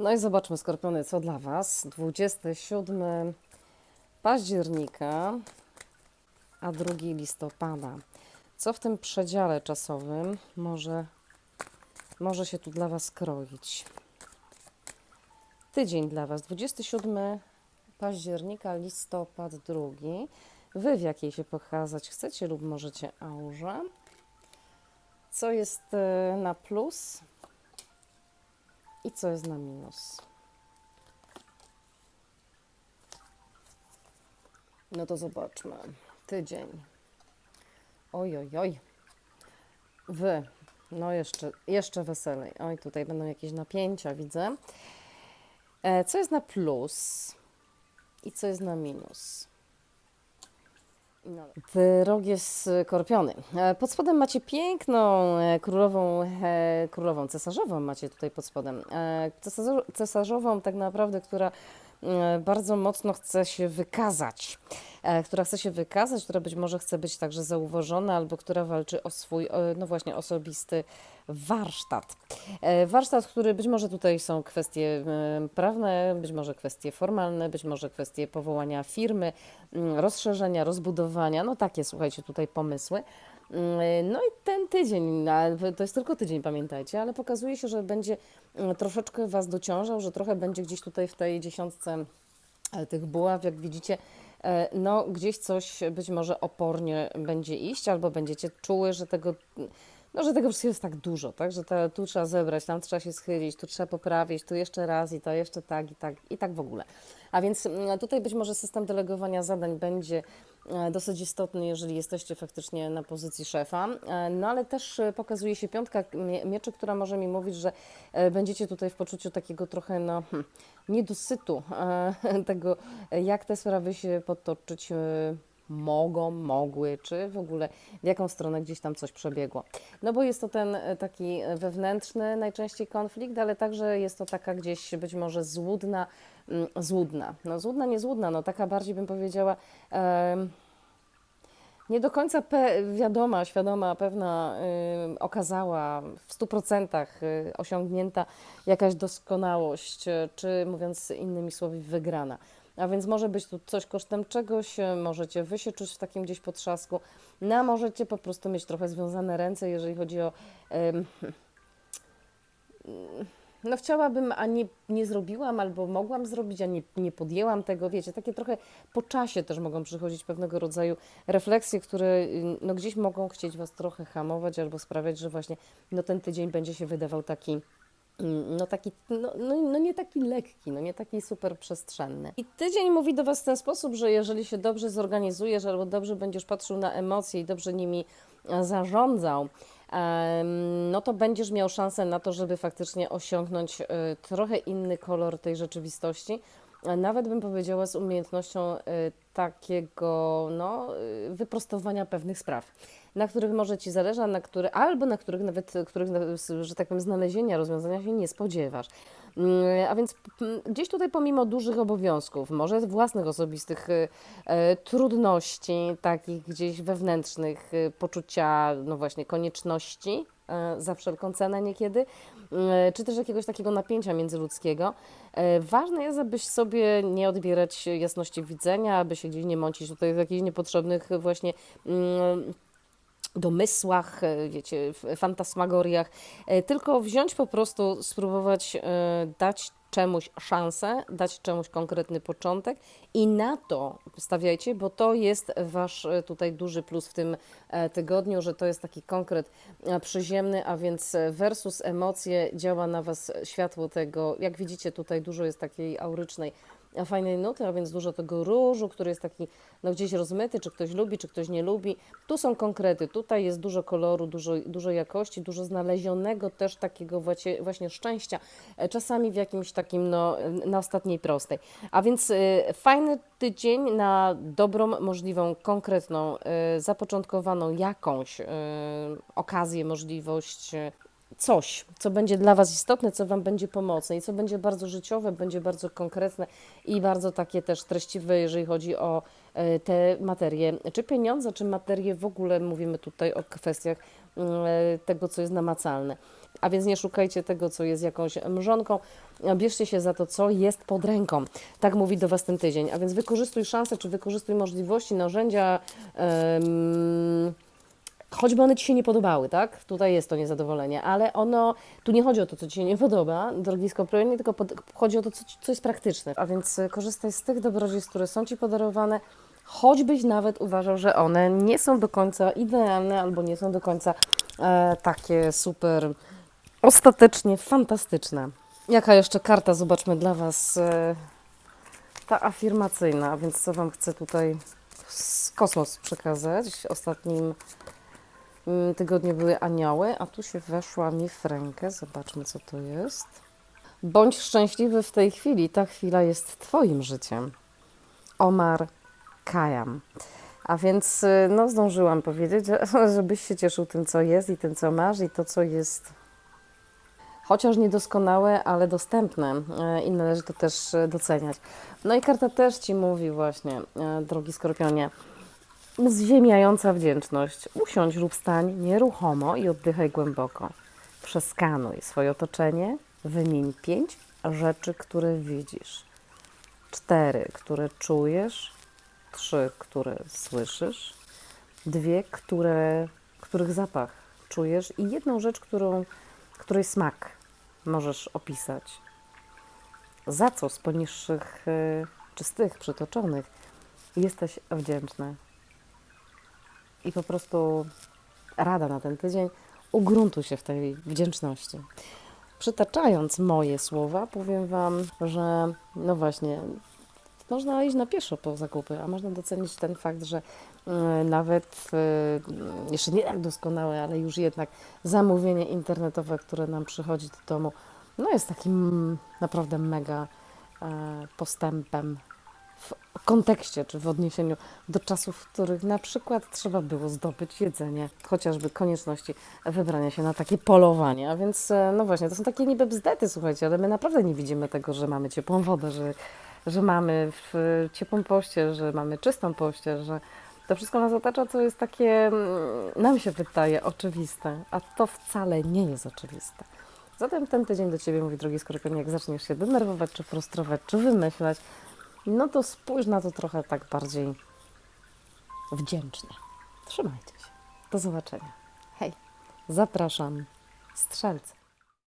No i zobaczmy, Skorpiony, co dla Was. 27 października, a 2 listopada. Co w tym przedziale czasowym może, może się tu dla Was kroić? Tydzień dla Was, 27 października, listopad, drugi. Wy w jakiej się pokazać chcecie lub możecie aurze. Co jest e, na plus i co jest na minus? No to zobaczmy. Tydzień. Oj, oj, oj. Wy. No jeszcze, jeszcze weselej. Oj, tutaj będą jakieś napięcia, widzę. E, co jest na plus i co jest na minus? No. Drogie skorpiony. E, Pod spodem macie piękną e, królową, e, królową cesarzową macie tutaj pod spodem. Cesarzo- Cesarzową tak naprawdę, która bardzo mocno chce się wykazać. Która chce się wykazać, która być może chce być także zauważona, albo która walczy o swój, no właśnie, osobisty warsztat. E, Warsztat, który być może tutaj są kwestie e, prawne, być może kwestie formalne, być może kwestie powołania firmy, mm, rozszerzenia, rozbudowania, no takie słuchajcie tutaj pomysły. Mm, No i ten tydzień, a to jest tylko tydzień, pamiętajcie, ale pokazuje się, że będzie mm, troszeczkę Was dociążał, że trochę będzie gdzieś tutaj w tej dziesiątce e, tych buław, jak widzicie, e, no gdzieś coś być może opornie będzie iść, albo będziecie czuły, że tego, no, że tego wszystkiego jest tak dużo, tak, że to, tu trzeba zebrać, tam trzeba się schylić, tu trzeba poprawić, tu jeszcze raz i to jeszcze tak i tak i tak w ogóle. A więc mm, tutaj być może system delegowania zadań będzie e, dosyć istotny, jeżeli jesteście faktycznie na pozycji szefa. E, No ale też e, pokazuje się piątka mie- mieczy, która może mi mówić, że będziecie tutaj w poczuciu takiego trochę no, hmm, niedosytu tego, jak te sprawy się potoczyć mogą, mogły, czy w ogóle w jaką stronę gdzieś tam coś przebiegło. No bo jest to ten e, taki wewnętrzny najczęściej konflikt, ale także jest to taka gdzieś być może złudna, mm, złudna, no złudna, nie złudna, no taka bardziej bym powiedziała em, nie do końca wiadoma, świadoma, pewna, okazała w 100% y, osiągnięta jakaś doskonałość, czy mówiąc innymi słowy, wygrana. A więc może być tu coś kosztem czegoś, y, możecie wy się czuć w takim gdzieś potrzasku, no a możecie po prostu mieć trochę związane ręce, jeżeli chodzi o. ym, no chciałabym, a nie, nie zrobiłam, albo mogłam zrobić, a nie, nie podjęłam tego, wiecie, takie trochę po czasie też mogą przychodzić pewnego rodzaju refleksje, które y, no, gdzieś mogą chcieć Was trochę hamować albo sprawiać, że właśnie no, ten tydzień będzie się wydawał taki no taki, no, no, no nie taki lekki, no nie taki super przestrzenny. I tydzień mówi do Was w ten sposób, że jeżeli się dobrze zorganizujesz albo dobrze będziesz patrzył na emocje i dobrze nimi e, zarządzał, no to będziesz miał szansę na to, żeby faktycznie osiągnąć e, trochę inny kolor tej rzeczywistości. A Nawet bym powiedziała z umiejętnością e, takiego no, e, wyprostowania pewnych spraw, na których może Ci zależy, na które, albo na których nawet, których, że tak powiem, znalezienia rozwiązania się nie spodziewasz. Mm, A więc mm, gdzieś tutaj pomimo dużych obowiązków, może własnych osobistych e, e, trudności, takich gdzieś wewnętrznych, e, poczucia, no właśnie, konieczności e, za wszelką cenę niekiedy, e, czy też jakiegoś takiego napięcia międzyludzkiego. E, Ważne jest, abyś sobie nie odbierać jasności widzenia, aby się gdzieś nie mącić tutaj w jakichś niepotrzebnych właśnie mm, domysłach, e, wiecie, fantasmagoriach, e, tylko wziąć po prostu, spróbować e, dać czemuś szansę, dać czemuś konkretny początek. I na to stawiajcie, bo to jest wasz e, tutaj duży plus w tym e, tygodniu, że to jest taki konkret e, przyziemny, a więc versus emocje działa na was światło tego, jak widzicie tutaj dużo jest takiej aurycznej fajnej nuty, a więc dużo tego różu, który jest taki no, gdzieś rozmyty, czy ktoś lubi, czy ktoś nie lubi. Tu są konkrety, tutaj jest dużo koloru, dużo, dużo jakości, dużo znalezionego też takiego właśnie, właśnie szczęścia, e, czasami w jakimś takim, no, na ostatniej prostej. A więc y, fajny tydzień na dobrą, możliwą, konkretną, y, zapoczątkowaną jakąś okazję, możliwość, coś, co będzie dla Was istotne, co Wam będzie pomocne i co będzie bardzo życiowe, będzie bardzo konkretne i bardzo takie też treściwe, jeżeli chodzi o e, te materie, czy pieniądze, czy materie w ogóle, mówimy tutaj o kwestiach mm, e, tego, co jest namacalne. A więc nie szukajcie tego, co jest jakąś mrzonką, bierzcie się za to, co jest pod ręką. Tak mówi do Was ten tydzień. A więc wykorzystuj szanse, czy wykorzystuj możliwości, narzędzia, em, choćby one Ci się nie podobały, tak? Tutaj jest to niezadowolenie, ale ono, tu nie chodzi o to, co Ci się nie podoba, drogi Skorpionie, tylko pod, chodzi o to, co, co jest praktyczne. A więc y, korzystaj z tych dobrodziejstw, które są Ci podarowane, choćbyś nawet uważał, że one nie są do końca idealne albo nie są do końca e, takie super, ostatecznie fantastyczne. Jaka jeszcze karta, zobaczmy dla Was, e, ta afirmacyjna, a więc co Wam chcę tutaj z kosmos przekazać. Ostatnim mm, tygodniu były anioły, a tu się weszła mi w rękę. Zobaczmy, co to jest. Bądź szczęśliwy w tej chwili. Ta chwila jest Twoim życiem. Omar Kajam. A więc y, no, zdążyłam powiedzieć, że- żebyś się cieszył tym, co jest i tym, co masz i to, co jest chociaż niedoskonałe, ale dostępne e, i należy to też doceniać. No i karta też Ci mówi właśnie, e, drogi Skorpionie, zziemiająca wdzięczność. Usiądź lub stań nieruchomo i oddychaj głęboko. Przeskanuj swoje otoczenie, wymień pięć rzeczy, które widzisz. Cztery, które czujesz, trzy, które słyszysz, dwie, które, których zapach czujesz i jedną rzecz, którą, której smak możesz opisać. Za co z poniższych y, czy z tych przytoczonych jesteś wdzięczny? I po prostu rada na ten tydzień, ugruntuj się w tej wdzięczności. Przytaczając moje słowa, powiem Wam, że no właśnie, można iść na pieszo po zakupy, a można docenić ten fakt, że y, nawet y, jeszcze nie tak doskonałe, ale już jednak zamówienie internetowe, które nam przychodzi do domu, no jest takim naprawdę mega e, postępem w kontekście czy w odniesieniu do czasów, w których na przykład trzeba było zdobyć jedzenie, chociażby konieczności wybrania się na takie polowanie. A więc, e, no właśnie, to są takie niby bzdety, słuchajcie, ale my naprawdę nie widzimy tego, że mamy ciepłą wodę, że, że mamy w ciepłą pościel, że mamy czystą pościel, że to wszystko nas otacza, co jest takie, mm, nam się wydaje oczywiste, a to wcale nie jest oczywiste. Zatem ten tydzień do Ciebie mówi, drogi Skorpionie, jak zaczniesz się denerwować, czy frustrować, czy wymyślać, no to spójrz na to trochę tak bardziej wdzięcznie. Trzymajcie się. Do zobaczenia. Hej, zapraszam. Strzelcy.